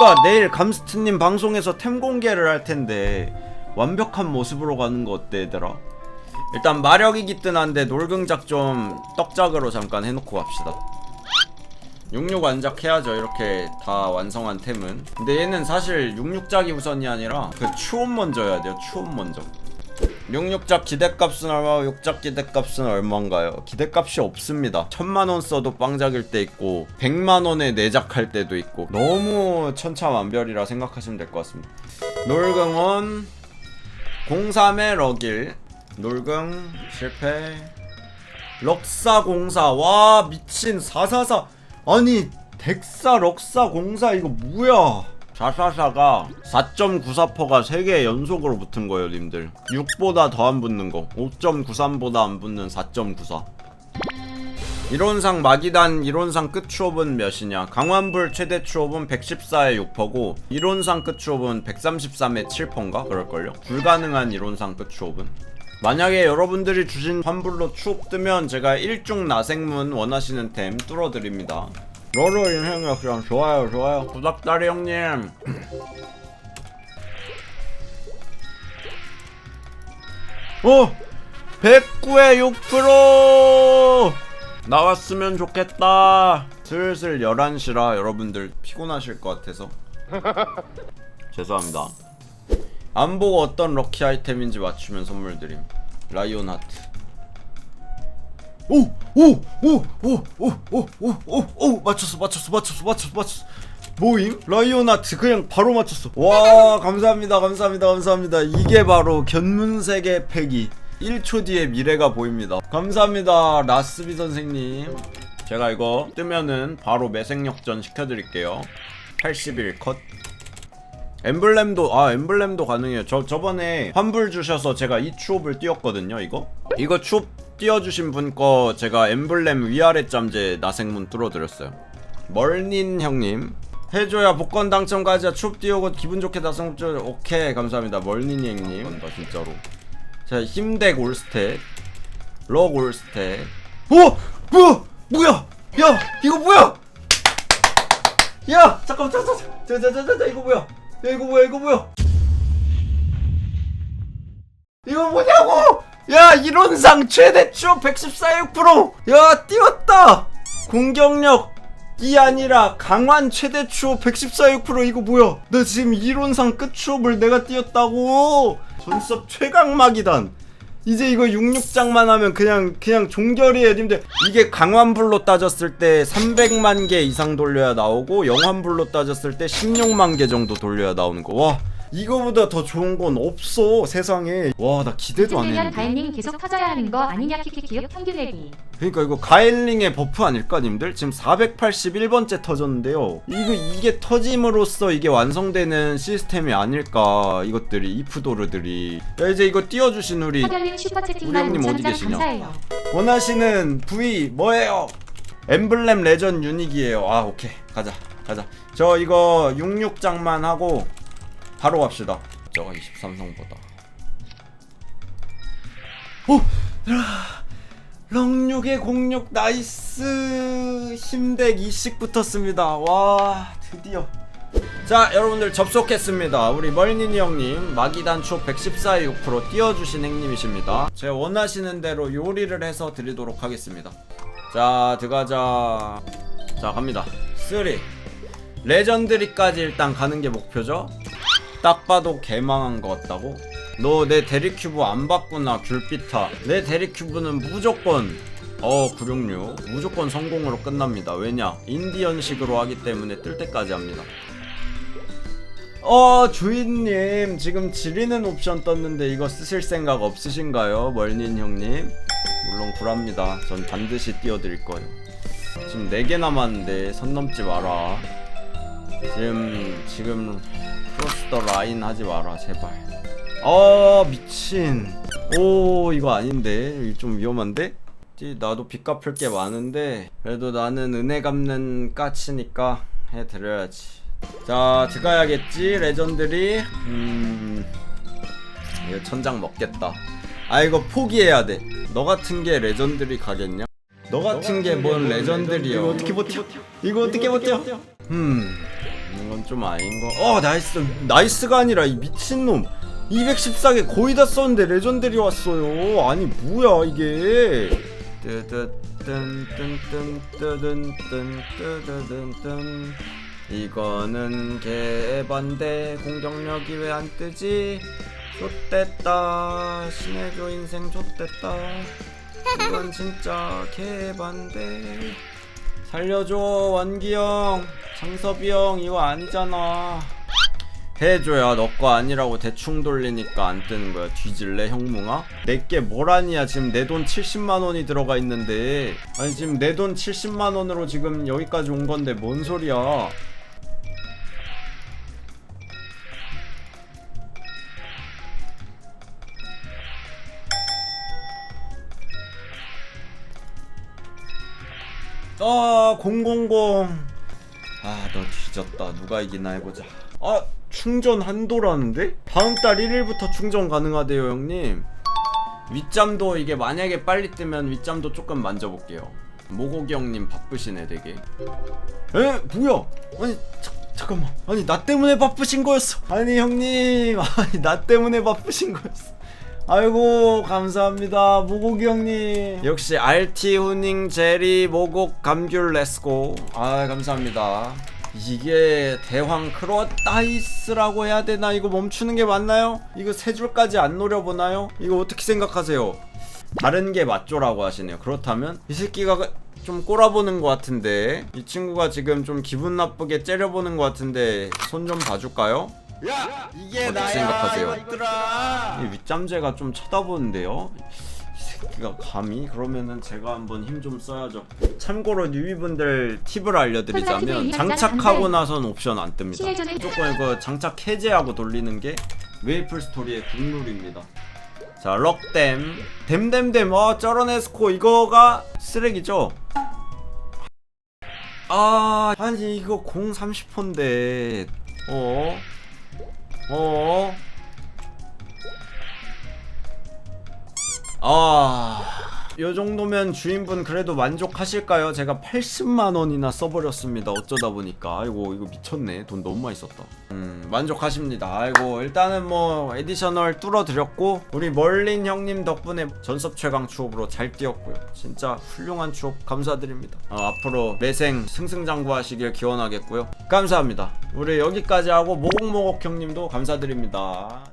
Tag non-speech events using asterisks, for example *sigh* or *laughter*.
뭔가 내일 감스트님 방송에서 템 공개를 할 텐데 완벽한 모습으로 가는 거 어때 얘들아? 일단 마력이 깃든 한데 놀긍작 좀 떡작으로 잠깐 해놓고 갑시다. 66 안작 해야죠. 이렇게 다 완성한 템은. 근데 얘는 사실 66작이 우선이 아니라 그 추원 먼저 해야 돼요. 추원 먼저 66작 기대값은 얼마고 6작 기대값은 얼마인가요? 기대값이 없습니다. 천만원 써도 빵작일 때 있고 100만원에 내작할 때도 있고 너무 천차만별이라 생각하시면 될 것 같습니다. 놀긍은 03의 럭일 놀금 실패. 럭사 공사 와 미친 444 아니 덱사 럭사 공사 이거 뭐야 444가 4.94%가 3개 연속으로 붙은 거예요 님들. 6보다 더 안 붙는 거. 5.93보다 안 붙는 4.94 이론상 마기단 이론상 끝 추업은 몇이냐? 강환불 최대 추업은 114에 6%고 이론상 끝 추업은 133에 7%인가? 그럴걸요? 불가능한 이론상 끝 추업은. 만약에 여러분들이 주신 환불로 추업 뜨면 제가 일중 나생문 원하시는 템 뚫어드립니다 인생력 그냥 좋아요 좋아요? 구닥다리 형님. 어! 109에 6% 나왔으면 좋겠다. 슬슬 11시라 여러분들 피곤하실 것 같아서. *laughs* 죄송합니다. 안 보고 어떤 럭키 아이템인지 맞추면 선물 드림. 라이온 하트 오 오 오 오 오 오 오 오 오 맞췄어 맞췄어 맞췄어 맞췄어 맞췄어. 모임? 라이온 하트 그냥 바로 맞췄어. 와 *laughs* 감사합니다 감사합니다 감사합니다. 이게 바로 견문세계 패기. 1초 뒤에 미래가 보입니다. 감사합니다 라스비 선생님. 제가 이거 뜨면은 바로 매생역전 시켜드릴게요. 81 컷. 엠블렘도 아 엠블렘도 가능해요. 저 저번에 환불 주셔서 제가 이 추업을 띄웠거든요. 이거. 이거 추업 띄워주신 분 거 제가 엠블렘 위아래 짬제 나생문 뚫어드렸어요. 멀닌 형님. 해줘야 복권 당첨까지 추업 띄우고 기분 좋게 뚫 오케이. 감사합니다. 멀닌 형님. 나 진짜로. 자 힘덱 올스탯 럭 올스탯 어 뭐야? 뭐야? 야 이거 뭐야? 야 잠깐만 잠깐만 자자자자 이거 뭐야? 야 이거 뭐야? 이거 뭐야? 이거 뭐냐고 야 이론상 최대 추업 114.6%야 띄웠다. 공격력. 이 아니라 강환 최대 추업 114.6% 이거 뭐야? 나 지금 이론상 끝 추업을 내가 띄웠다고? 전섭 최강막이단. 이제 이거 66장만 하면 그냥 그냥 종결이에요 님들. 이게 강환불로 따졌을 때 300만 개 이상 돌려야 나오고 영환불로 따졌을 때 16만 개 정도 돌려야 나오는 거와 이거보다 더 좋은 건 없어 세상에. 와 나 기대도 안 1년 했는데. 가인님 계속 터져야 하는 거 아니냐 키키키역 평균 내기 그러니까 이거 가일링의 버프 아닐까 님들? 지금 481번째 터졌는데요. 이거 이게 터짐으로써 이게 완성되는 시스템이 아닐까 이것들이 이프도르들이. 야 이제 이거 띄워주신 우리 슈퍼채팅만 우리 형님 어디 5천장 계시냐? 감사해요 원하시는 부위 뭐예요? 엠블렘 레전 유닉이에요. 아 오케이. 가자 가자. 저 이거 66장만 하고 바로 갑시다. 저가 23성보다. 오! 렁육의 공육 나이스 힘덱 20 붙었습니다. 와 드디어. 자 여러분들 접속했습니다. 우리 멀니니 형님 마기단 초 114에 6% 띄워주신 행님이십니다. 제가 원하시는 대로 요리를 해서 드리도록 하겠습니다. 자 들어가자. 자 갑니다. 3 레전드리까지 일단 가는 게 목표죠 딱 봐도 개망한 것 같다고? 너내 대리큐브 안 봤구나 귤피타. 내 대리큐브는 무조건 어 966 무조건 성공으로 끝납니다. 왜냐? 인디언식으로 하기 때문에 뜰 때까지 합니다. 어 주인님 지금 지리는 옵션 떴는데 이거 쓰실 생각 없으신가요? 멀닌 형님? 물론 구랍니다. 전 반드시 띄워드릴 거예요. 지금 4개 남았는데 선 넘지 마라. 지금 지금 크로스 더 라인 하지 마라 제발. 어 미친. 오 이거 아닌데. 좀 위험한데? 띠, 나도 빚 갚을 게 많은데. 그래도 나는 은혜 갚는 까치니까 해드려야지. 자 들어가야겠지 레전드리? 음 이거 천장 먹겠다. 아 이거 포기해야 돼너 같은 게 레전드리 가겠냐? 너 같은 게 뭔 레전드리야 이거 어떻게 버텨? 이거 어떻게 버텨? 음 이건 좀 아닌 거. 어 나이스 나이스가 아니라 이 미친놈 214개 거의 다 썼는데 레전드리 왔어요. 아니 뭐야 이게. 뜨뜨뜬뜬뜬뜨뜬뜨뜬뜨뜬 이거는 개반대 공격력이 왜 안 뜨지? 좆됐다 신혜교 인생 좆됐다 이건 진짜 개반대 살려줘 원기 형. 장섭이 형 이거 아니잖아. 해줘야 너 거 아니라고 대충 돌리니까 안 뜨는 거야. 뒤질래 형뭉아? 내게 뭘 아니야? 지금 내 돈 70만 원이 들어가 있는데. 아니 지금 내 돈 70만 원으로 지금 여기까지 온 건데 뭔 소리야 아, 000. 아, 너 뒤졌다. 누가 이기나 해보자. 아, 충전 한도라는데? 다음 달 1일부터 충전 가능하대요, 형님. 윗잠도 이게 만약에 빨리 뜨면 윗잠도 조금 만져볼게요. 모고기 형님 바쁘시네, 되게. 에? 뭐야? 아니, 자, 잠깐만. 아니, 나 때문에 바쁘신 거였어. 아니, 형님. 아니, 나 때문에 바쁘신 거였어. 아이고 감사합니다 모곡이 형님 역시 RT 후닝 제리 모곡 감귤 렛츠고 아 감사합니다 이게 대황 크로다이스라고 해야 되나 이거 멈추는 게 맞나요? 이거 세 줄까지 안 노려보나요? 이거 어떻게 생각하세요? 다른 게 맞죠라고 하시네요 그렇다면 이 새끼가 그- 좀 꼬라보는 것 같은데 이 친구가 지금 좀 기분 나쁘게 째려보는 것 같은데 손 좀 봐줄까요? 야 이게 어떻게 나야 생각하세요? 이것들아 이 윗잠재가 좀 쳐다보는데요. 이 새끼가 감히 그러면은 제가 한번 힘 좀 써야죠. 참고로 뉴비분들 팁을 알려드리자면 장착하고 나선 옵션 안 뜹니다. 무조건 이거 장착 해제하고 돌리는 게 웨이플 스토리의 국룰입니다. 자 럭댐 댐댐댐 어 쩔어내스코 이거가 쓰레기죠? 아 아니 이거 공 30호인데 어? 어? 아... 요 정도면 주인분 그래도 만족하실까요? 제가 80만 원이나 써버렸습니다. 어쩌다 보니까 아이고 이거 미쳤네. 돈 너무 많이 썼다. 음 만족하십니다. 아이고 일단은 뭐 에디셔널 뚫어드렸고 우리 멀린 형님 덕분에 전섭 최강 추업으로 잘 뛰었고요. 진짜 훌륭한 추업 감사드립니다. 어, 앞으로 매생 승승장구하시길 기원하겠고요. 감사합니다. 우리 여기까지 하고 모곡모곡 형님도 감사드립니다.